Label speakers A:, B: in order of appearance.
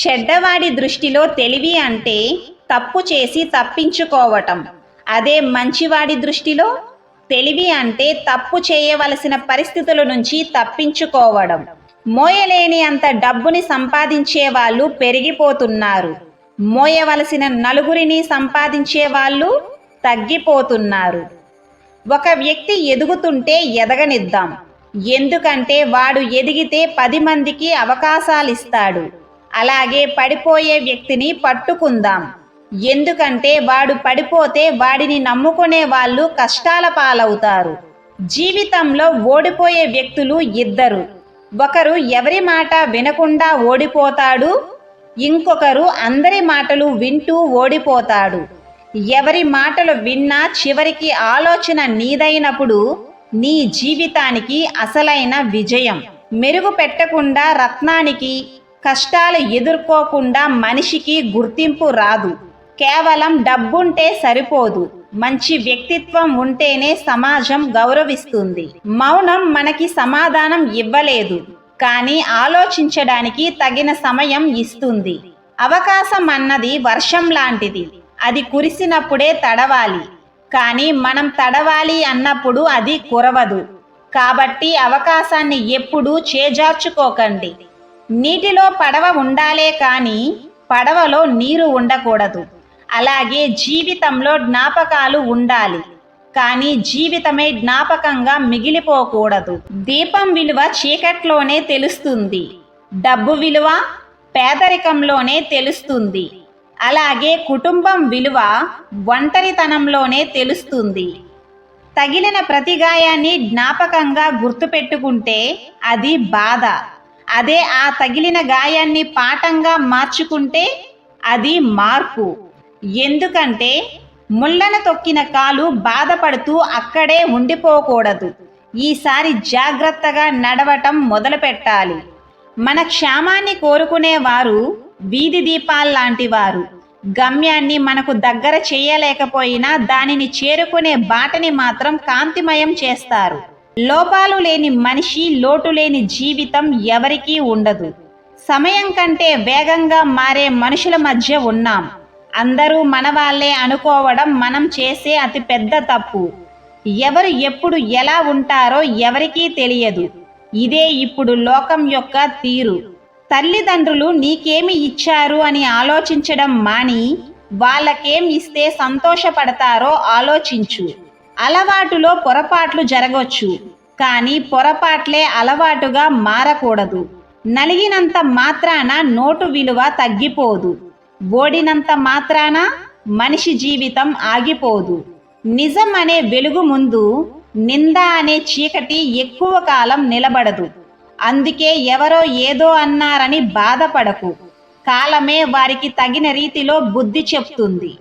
A: చెడ్డవాడి దృష్టిలో తెలివి అంటే తప్పు చేసి తప్పించుకోవటం. అదే మంచివాడి దృష్టిలో తెలివి అంటే తప్పు చేయవలసిన పరిస్థితుల నుంచి తప్పించుకోవడం. మోయలేని అంత డబ్బుని సంపాదించే వాళ్ళు పెరిగిపోతున్నారు. మోయవలసిన నలుగురిని సంపాదించే వాళ్ళు తగ్గిపోతున్నారు. ఒక వ్యక్తి ఎదుగుతుంటే ఎదగనిద్దాం. ఎందుకంటే వాడు ఎదిగితే పది మందికి అవకాశాలు ఇస్తాడు అలాగే పడిపోయే వ్యక్తిని పట్టుకుందాం. ఎందుకంటే వాడు పడిపోతే వాడిని నమ్ముకునే వాళ్ళు కష్టాల పాలవుతారు. జీవితంలో ఓడిపోయే వ్యక్తులు ఇద్దరు. ఒకరు ఎవరి మాట వినకుండా ఓడిపోతాడు ఇంకొకరు అందరి మాటలు వింటూ ఓడిపోతాడు. ఎవరి మాటలు విన్నా చివరికి ఆలోచన నీదైనప్పుడు నీ జీవితానికి అసలైన విజయం. మెరుగు పెట్టకుండా రత్నానికి కష్టాలు ఎదుర్కోకుండా మనిషికి గుర్తింపు రాదు. కేవలం డబ్బుంటే సరిపోదు. మంచి వ్యక్తిత్వం ఉంటేనే సమాజం గౌరవిస్తుంది. మౌనం మనకి సమాధానం ఇవ్వలేదు. కానీ ఆలోచించడానికి తగిన సమయం ఇస్తుంది. అవకాశం అన్నది వర్షం లాంటిది. అది కురిసినప్పుడే తడవాలి. కానీ మనం తడవాలి అన్నప్పుడు అది కురవదు. కాబట్టి అవకాశాన్ని ఎప్పుడూ చేజార్చుకోకండి. నీటిలో పడవ ఉండాలే కానీ పడవలో నీరు ఉండకూడదు. అలాగే జీవితంలో జ్ఞాపకాలు ఉండాలి. కానీ జీవితమే జ్ఞాపకంగా మిగిలిపోకూడదు. దీపం విలువ చీకట్లోనే తెలుస్తుంది. డబ్బు విలువ పేదరికంలోనే తెలుస్తుంది. అలాగే కుటుంబం విలువ ఒంటరితనంలోనే తెలుస్తుంది. తగిలిన ప్రతి గాయాన్ని జ్ఞాపకంగా గుర్తుపెట్టుకుంటే అది బాధ. అదే ఆ తగిలిన గాయాన్ని పాఠంగా మార్చుకుంటే అది మార్పు. ఎందుకంటే ముళ్ళన తొక్కిన కాలు బాధపడుతూ అక్కడే ఉండిపోకూడదు. ఈసారి జాగ్రత్తగా నడవటం మొదలుపెట్టాలి మన క్షేమాన్ని కోరుకునేవారు వీధి దీపాల్లాంటి వారు. గమ్యాన్ని మనకు దగ్గర చేయలేకపోయినా దానిని చేరుకునే బాటని మాత్రం కాంతిమయం చేస్తారు. లోపాలు లేని మనిషి లోటు లేని జీవితం ఎవరికీ ఉండదు. సమయం కంటే వేగంగా మారే మనుషుల మధ్య ఉన్నాం. అందరూ మన వాళ్ళే అనుకోవడం మనం చేసే అతి పెద్ద తప్పు. ఎవరు ఎప్పుడు ఎలా ఉంటారో ఎవరికీ తెలియదు. ఇదే ఇప్పుడు లోకం యొక్క తీరు. తల్లిదండ్రులు నీకేమి ఇచ్చారు అని ఆలోచించడం మాని వాళ్ళకేం ఇస్తే సంతోషపడతారో ఆలోచించు. అలవాటులో పొరపాట్లు జరగవచ్చు కానీ పొరపాట్లే అలవాటుగా మారకూడదు. నలిగినంత మాత్రాన నోటు విలువ తగ్గిపోదు. ఓడినంత మాత్రాన మనిషి జీవితం ఆగిపోదు. నిజం అనే వెలుగు ముందు నింద అనే చీకటి ఎక్కువ కాలం నిలబడదు. అందుకే ఎవరో ఏదో అన్నారని బాధపడకు. కాలమే వారికి తగిన రీతిలో బుద్ధి చెప్తుంది.